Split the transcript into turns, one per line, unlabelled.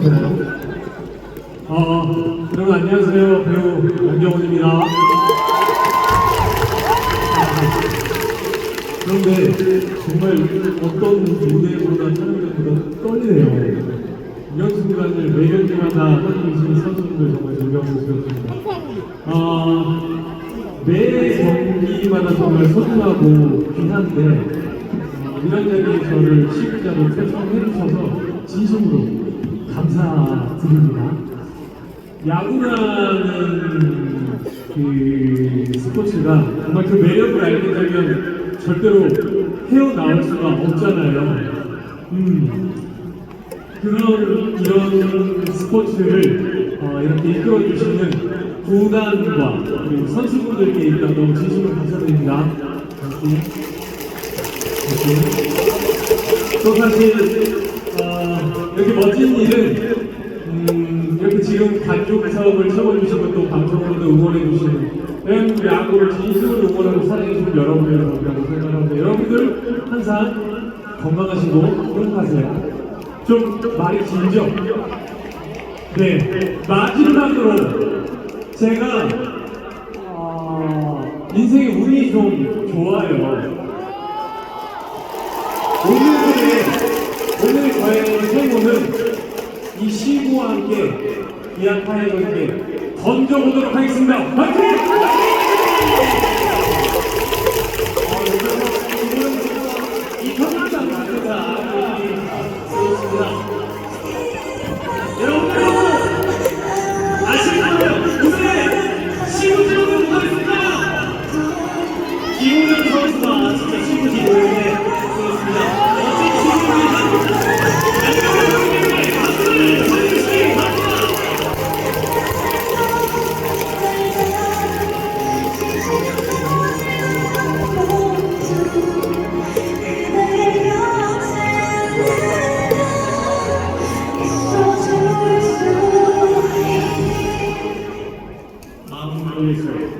되나요? 어, 여러분 안녕하세요. 배우 양경원입니다. 그런데 정말 어떤 무대보다 촬영보다 떨리네요. 이런 순간을 매 경기마다 계시는 선수분들 정말 존경하고 싶습니다. 어, 매 경기마다 정말 소중하고 귀한데 어, 이런 자리에 저를 시구자로 초청해 주셔서 진심으로 감사드립니다. 야구라는 그 스포츠가 정말 그 매력을 알게 되면 절대로 헤어나올 수가 없잖아요. 음, 그런 이런 스포츠를 어, 이렇게 이끌어 주시는 구단과 그리고 선수분들께 일단 너무 진심으로 감사드립니다. 다시. 다 시. 또 사실 어, 이렇게 멋진 일은 음, 이렇게 지금 가족 사업을 채워주시고 또 방송으로도 응원해주시는 대한민국 야구를 진심으로 응원하고 사랑해주는 여러분들 덕분이라고 생각하는데 여러분들 항상 건강하시고 행복하세요. 좀 말이 길죠? 네, 마지막으로 제가 어, 인생의 운이 좀 좋아요. 오늘의 오늘 저의 생고는 이 시구와 함께 이안타이와 함께 던져보도록 하겠습니다. 파이팅! 모르겠어요.